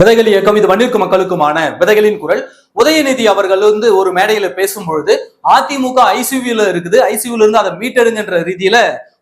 விதைகள் இயக்கம் இது மண்ணிற்கு மக்களுக்குமான விதைகளின் குரல். உதயநிதி அவர்கள் வந்து ஒரு மேடையில பேசும்பொழுது அதிமுக ஐசியூல இருக்குது ஐசியூல இருந்து அதை மீட்டெடுங்கன்ற ரீதியில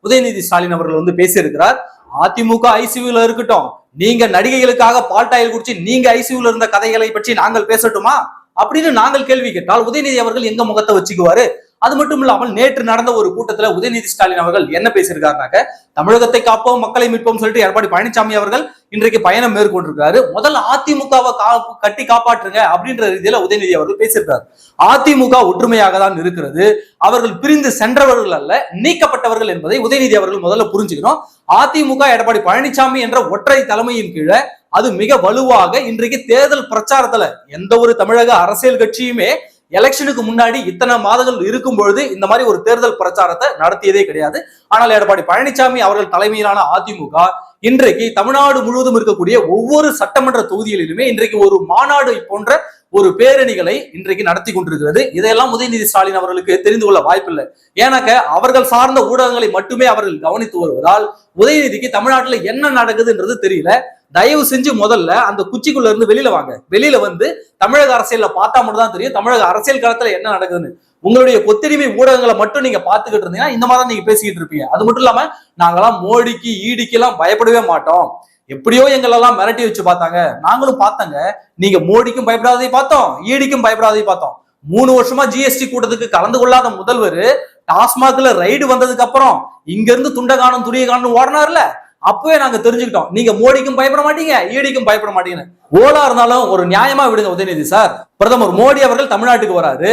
உதயநிதி ஸ்டாலின் அவர்கள் வந்து பேசியிருக்கிறார். அதிமுக ஐசியூல இருக்கட்டும் நீங்க நடிகைகளுக்காக பால்டாயில் குடிச்சு நீங்க ஐசியூல இருந்த கதைகளை பற்றி நாங்கள் பேசட்டுமா? அப்படின்னு நாங்கள் கேள்வி கேட்டால் உதயநிதி அவர்கள் எங்க முகத்தை வச்சுக்குவாரு? அது மட்டும் இல்லாமல் நேற்று நடந்த ஒரு கூட்டத்தில் உதயநிதி ஸ்டாலின் அவர்கள் என்ன பேசியிருக்காருனாக்க தமிழகத்தை காப்போம் மக்களை மீட்போம் சொல்லிட்டு எடப்பாடி பழனிசாமி அவர்கள் இன்றைக்கு பயணம் மேற்கொண்டிருக்காரு முதல்ல அதிமுகவை கா கட்டி காப்பாற்றுங்க அப்படின்ற ரீதியில உதயநிதி அவர்கள் பேசியிருக்காரு. அதிமுக ஒற்றுமையாக தான் இருக்கிறது. அவர்கள் பிரிந்து சென்றவர்கள் அல்ல நீக்கப்பட்டவர்கள் என்பதை உதயநிதி அவர்கள் முதல்ல புரிஞ்சுக்கணும். அதிமுக எடப்பாடி பழனிசாமி என்ற ஒற்றை தலைமையின் கீழே அது மிக வலுவாக இன்றைக்கு தேர்தல் பிரச்சாரத்துல எந்த ஒரு தமிழக அரசியல் கட்சியுமே எலெக்ஷனுக்கு முன்னாடி இத்தனை மாதங்கள் இருக்கும் பொழுது இந்த மாதிரி ஒரு தேர்தல் பிரச்சாரத்தை நடத்தியதே கிடையாது. ஆனால் எடப்பாடி பழனிசாமி அவர்கள் தலைமையிலான அதிமுக இன்றைக்கு தமிழ்நாடு முழுவதும் இருக்கக்கூடிய ஒவ்வொரு சட்டமன்ற தொகுதிகளிலுமே இன்றைக்கு ஒரு மாநாடு போன்ற ஒரு பேரணிகளை இன்றைக்கு நடத்தி கொண்டிருக்கிறது. இதையெல்லாம் உதயநிதி ஸ்டாலின் அவர்களுக்கு தெரிந்து கொள்ள வாய்ப்பில்லை. ஏன்னாக்க அவர்கள் சார்ந்த ஊடகங்களை மட்டுமே அவர்கள் கவனித்து வருவதால் உதயநிதிக்கு தமிழ்நாட்டில் என்ன நடக்குதுன்றது தெரியல. தயவு செஞ்சு முதல்ல அந்த குச்சிக்குள்ள இருந்து வெளியில வாங்க. வெளியில வந்து தமிழக அரசியல்ல பார்த்தா மட்டும் தான் தெரியும். தமிழக அரசியல் காலத்துல என்ன நடக்குதுன்னு. உங்களுடைய கொத்தடிமை ஊடகங்களை மட்டும் நீங்க பாத்துக்கிட்டு இருந்தீங்கன்னா இந்த மாதிரி தான் நீங்க பேசிக்கிட்டு இருப்பீங்க. அது மட்டும் இல்லாம நாங்கெல்லாம் மோடிக்கு ஈடிக்கு எல்லாம் பயப்படவே மாட்டோம். எப்படியோ எங்களெல்லாம் மிரட்டி வச்சு பார்த்தாங்க. நாங்களும் பார்த்தாங்க. நீங்க மோடிக்கும் பயப்படாததை பார்த்தோம் ஈடிக்கும் பயப்படாததை பார்த்தோம். மூணு வருஷமா ஜிஎஸ்டி கூட்டத்துக்கு கலந்து கொள்ளாத முதல்வர் டாஸ்மாக்ல ரைடு வந்ததுக்கு அப்புறம் இங்க இருந்து துண்ட காணும் துணிய காணும் ஓடினார்ல. அப்பவே நாங்க தெரிஞ்சுக்கிட்டோம். நீங்க மோடிக்கும் பயப்பட மாட்டீங்க ஈடிக்கும் பயப்பட மாட்டீங்கன்னு. ஓலா இருந்தாலும் ஒரு நியாயமா விடுங்க உதயநிதி சார். பிரதமர் மோடி அவர்கள் தமிழ்நாட்டுக்கு வராரு.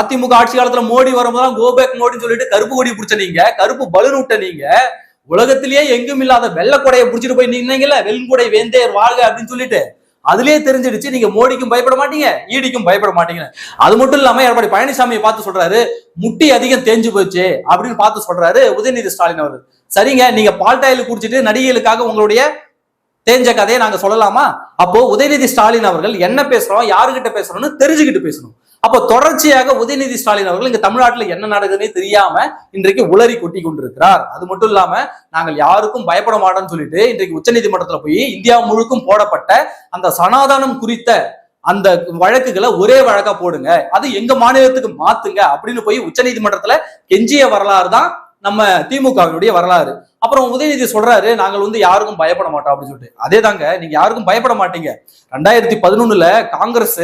அதிமுக ஆட்சி காலத்துல மோடி வரும்போதெல்லாம் கோபேக் மோடின்னு சொல்லிட்டு கருப்பு கொடி பிடிச்ச நீங்க கருப்பு பலூன் விட்ட நீங்க உலகத்திலேயே எங்கும் இல்லாத வெள்ளக்கொடையை பிடிச்சிட்டு போய் நின்னீங்கல்ல வெண்குடை வேந்தேர் வாழ்க அப்படின்னு சொல்லிட்டு அதுலயே தெரிஞ்சிடுச்சு நீங்க மோடிக்கும் பயப்பட மாட்டீங்க ஈடிக்கும் பயப்பட மாட்டீங்க. அது மட்டும் இல்லாம எடப்பாடி பழனிசாமியை பார்த்து சொல்றாரு முட்டி அதிகம் தேஞ்சு போச்சு அப்படின்னு பார்த்து சொல்றாரு உதயநிதி ஸ்டாலின் அவர் சரிங்க நீங்க பால்டாயில் குடிச்சிட்டு நடிகைகளுக்காக உங்களுடைய தேஞ்ச கதையை நாங்க சொல்லலாமா? அப்போ உதயநிதி ஸ்டாலின் அவர்கள் என்ன பேசுறோம் யாருகிட்ட பேசுறோம்னு தெரிஞ்சுக்கிட்டு பேசணும். அப்போ தொடர்ச்சியாக உதயநிதி ஸ்டாலின் அவர்கள் இங்க தமிழ்நாட்டில் என்ன நடக்குதுன்னே தெரியாம இன்றைக்கு உளறி கொட்டி கொண்டிருக்கிறார். அது மட்டும் இல்லாம நாங்கள் யாருக்கும் பயப்பட மாட்டோம்னு சொல்லிட்டு இன்றைக்கு உச்சநீதிமன்றத்துல போய் இந்தியா முழுக்கும் போடப்பட்ட அந்த சனாதானம் குறித்த அந்த வழக்குகளை ஒரே வழக்கா போடுங்க. அது எங்க மாநிலத்துக்கு மாத்துங்க அப்படின்னு போய் உச்சநீதிமன்றத்துல கெஞ்சிய வரலாறு தான் நம்ம திமுகவினுடைய வரலாறு. அப்புறம் உதயநிதி சொல்றாரு நாங்கள் வந்து யாருக்கும் பயப்பட மாட்டோம் அப்படின்னு சொல்லிட்டு. அதே தாங்க நீங்க யாருக்கும் பயப்பட மாட்டீங்க. ரெண்டாயிரத்தி பதினொன்னுல காங்கிரஸ்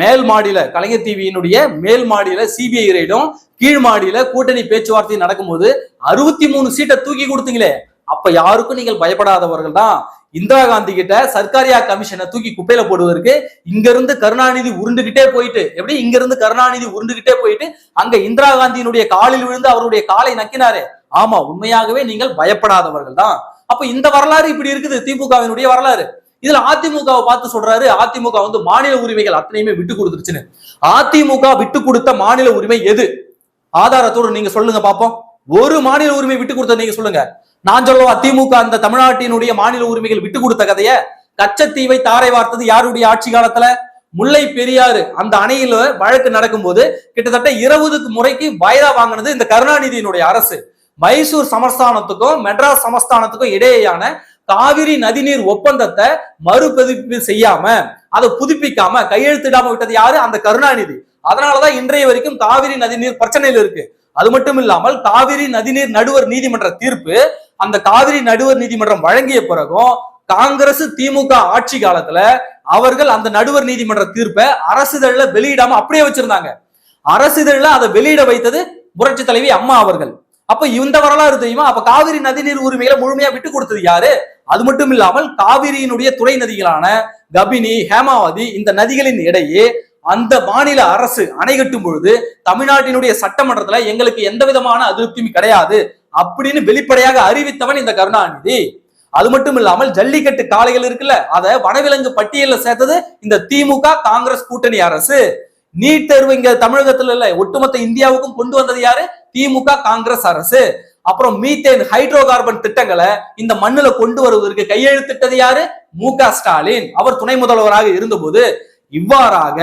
மேல் மாடியில கலைஞர் டிவியினுடைய மேல் மாடியில சிபிஐ ரைடும் கீழ் மாடியில கூட்டணி பேச்சுவார்த்தை நடக்கும்போது அறுபத்தி மூணு சீட்டை தூக்கி கொடுத்தீங்களே. அப்ப யாருக்கும் நீங்கள் பயப்படாதவர்கள் தான். இந்திரா காந்தி கிட்ட சர்க்காரியா கமிஷனை தூக்கி குப்பையில போடுவதற்கு இங்க இருந்து கருணாநிதி உருண்டுகிட்டே போயிட்டு எப்படி? இங்க இருந்து கருணாநிதி உருண்டுகிட்டே போயிட்டு அங்க இந்திரா காந்தியினுடைய காலில் விழுந்து அவருடைய காலை நக்கினாரு. ஆமா உண்மையாகவே நீங்கள் பயப்படாதவர்கள் தான். அப்ப இந்த வரலாறு இப்படி இருக்குது திமுகவினுடைய வரலாறு. இதுல அதிமுகவை பார்த்து சொல்றாரு அதிமுக வந்து மாநில உரிமைகள் அத்தனையுமே விட்டு கொடுத்துருச்சுன்னு. அதிமுக விட்டு கொடுத்த மாநில உரிமை எது? ஆதாரத்தோடு நீங்க சொல்லுங்க பாப்போம் ஒரு மாநில உரிமை விட்டு கொடுத்த நீங்க சொல்லுங்க. நான் சொல்லவா திமுக அந்த தமிழ்நாட்டினுடைய மாநில உரிமைகள் விட்டு கொடுத்த கதைய? கச்சத்தீவை தாரை வார்த்தது யாருடைய ஆட்சி காலத்துல? முல்லை பெரியாறு. அந்த அணையில வழக்கு நடக்கும்போது கிட்டத்தட்ட இருபதுக்கு முறைக்கு வயதா வாங்கினது இந்த கருணாநிதியினுடைய அரசு. மைசூர் சமஸ்தானத்துக்கும் மெட்ராஸ் சமஸ்தானத்துக்கும் இடையேயான காவிரி நதிநீர் ஒப்பந்தத்தை மறுபதிப்பு செய்யாம அதை புதுப்பிக்காம கையெழுத்திடாம விட்டது யாரு? அந்த கருணாநிதி. அதனாலதான் இன்றைய வரைக்கும் காவிரி நதிநீர் பிரச்சனையில் இருக்கு. அது மட்டும் இல்லாமல் காவிரி நதிநீர் நடுவர் நீதிமன்ற தீர்ப்பு அந்த காவிரி நடுவர் நீதிமன்றம் வழங்கிய பிறகும் காங்கிரஸ் திமுக ஆட்சி காலத்துல அவர்கள் அந்த நடுவர் நீதிமன்ற தீர்ப்பை அரசிதழ்ல வெளியிடாம அப்படியே வச்சிருந்தாங்க. அரசிதழ்ல அதை வெளியிட வைத்தது புரட்சி தலைவி அம்மா அவர்கள். அப்ப இந்த வரலாறு தெரியுமா? அப்ப காவிரி நதிநீர் உரிமைகளை முழுமையா விட்டு கொடுத்தது யாரு? அது மட்டும் இல்லாமல் காவிரியினுடைய துணை நதிகளான கபினி ஹேமாவதி இந்த நதிகளின் இடையே அந்த மாநில அரசு அணை கட்டும் பொழுது தமிழ்நாட்டினுடைய சட்டமன்றத்துல எங்களுக்கு எந்த விதமான அதிருப்தியும் கிடையாது அப்படின்னு வெளிப்படையாக அறிவித்தவன் இந்த கருணாநிதி. அது மட்டும் இல்லாமல் ஜல்லிக்கட்டு காளைகள் இருக்குல்ல அதை வனவிலங்கு பட்டியல சேர்த்தது இந்த திமுக காங்கிரஸ் கூட்டணி அரசு. நீட் தேர்வு இங்க தமிழகத்துல இல்ல ஒட்டுமொத்த இந்தியாவுக்கும் கொண்டு வந்தது யாரு? திமுக காங்கிரஸ் அரசு. அப்புறம் மீத்தேன் ஹைட்ரோ கார்பன் திட்டங்களை இந்த மண்ணுல கொண்டு வருவதற்கு கையெழுத்திட்டது யாரு? மு க ஸ்டாலின். அவர் துணை முதல்வராக இருந்தபோது இவ்வாறாக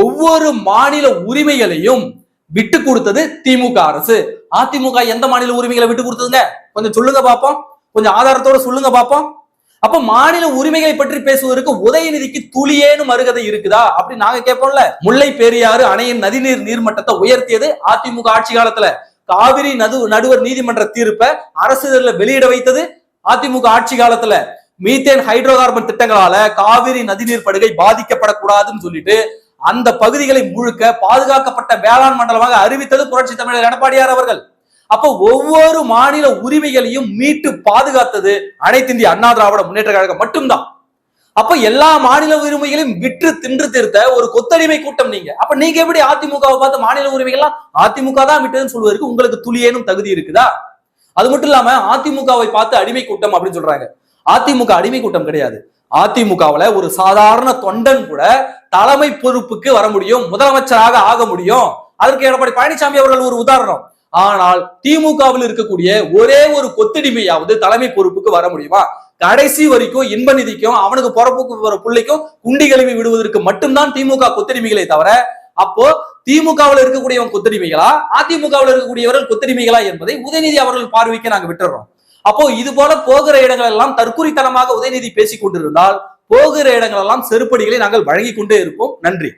ஒவ்வொரு மாநில உரிமைகளையும் விட்டு கொடுத்தது திமுக அரசு. அதிமுக எந்த மாநில உரிமைகளை விட்டு கொடுத்ததுங்க? கொஞ்சம் சொல்லுங்க பாப்போம். கொஞ்சம் ஆதாரத்தோட சொல்லுங்க பாப்போம். அப்ப மாநில உரிமைகளை பற்றி பேசுவதற்கு உதயநிதிக்கு துளியேனும் அருகதை இருக்குதா? அப்படி நாங்க கேட்போம்ல. முல்லை பெரியாறு அணையின் நதிநீர் நீர்மட்டத்தை உயர்த்தியது அதிமுக ஆட்சி காலத்துல. காவிரி நடு நடுவர் நீதிமன்ற தீர்ப்பை அரசு வெளியிட வைத்தது அதிமுக ஆட்சி காலத்துல. மீத்தேன் ஹைட்ரோ கார்பன் திட்டங்களால காவிரி நதிநீர் படுகை பாதிக்கப்படக்கூடாதுன்னு சொல்லிட்டு அந்த பகுதிகளை முழுக்க பாதுகாக்கப்பட்ட வேளாண் மண்டலமாக அறிவித்தது புரட்சி தமிழர் எடப்பாடியார் அவர்கள். அப்போ ஒவ்வொரு மாநில உரிமைகளையும் மீட்டு பாதுகாத்தது அனைத்து இந்திய அண்ணா திராவிட முன்னேற்ற கழகம் மட்டும்தான். அப்ப எல்லா மாநில உரிமைகளையும் விற்று தின்று திருத்த ஒரு கொத்தடிமை கூட்டம் நீங்க. அப்ப நீங்க எப்படி அதிமுகவை பார்த்து மாநில உரிமைகள்லாம் அதிமுக தான் விட்டதுன்னு சொல்வதற்கு உங்களுக்கு துளியேனும் தகுதி இருக்குதா? அது மட்டும் இல்லாம அதிமுகவை பார்த்து அடிமை கூட்டம் அப்படின்னு சொல்றாங்க. அதிமுக அடிமை கூட்டம் கிடையாது. அதிமுகவுல ஒரு சாதாரண தொண்டன் கூட தலைமை பொறுப்புக்கு வர முடியும் முதலமைச்சராக ஆக முடியும். அதற்கு எடப்பாடி பழனிசாமி அவர்கள் ஒரு உதாரணம். ஆனால் திமுகவில் இருக்கக்கூடிய ஒரே ஒரு கொத்தடிமையாவது தலைமை பொறுப்புக்கு வர முடியுமா? கடைசி வரைக்கும் இன்ப நிதிக்கும் அவனுக்கு பிறப்புக்கு போற பிள்ளைக்கும் குண்டி கழுவி விடுவதற்கு மட்டும்தான் திமுக கொத்தடிமைகளை தவிர அப்போ திமுகவில் இருக்கக்கூடியவன் கொத்தடிமைகளா? அதிமுகவில் இருக்கக்கூடியவர்கள் கொத்தடிமைகளா என்பதை உதயநிதி அவர்கள் பார்வைக்கு நாங்க விட்டுறோம். அப்போ இது போல போகிற இடங்கள் எல்லாம் தற்குறித்தனமாக உதயநிதி பேசிக் கொண்டிருந்தால் போகிற இடங்கள் எல்லாம் செருப்படிகளை நாங்கள் வழங்கி கொண்டே இருப்போம். நன்றி.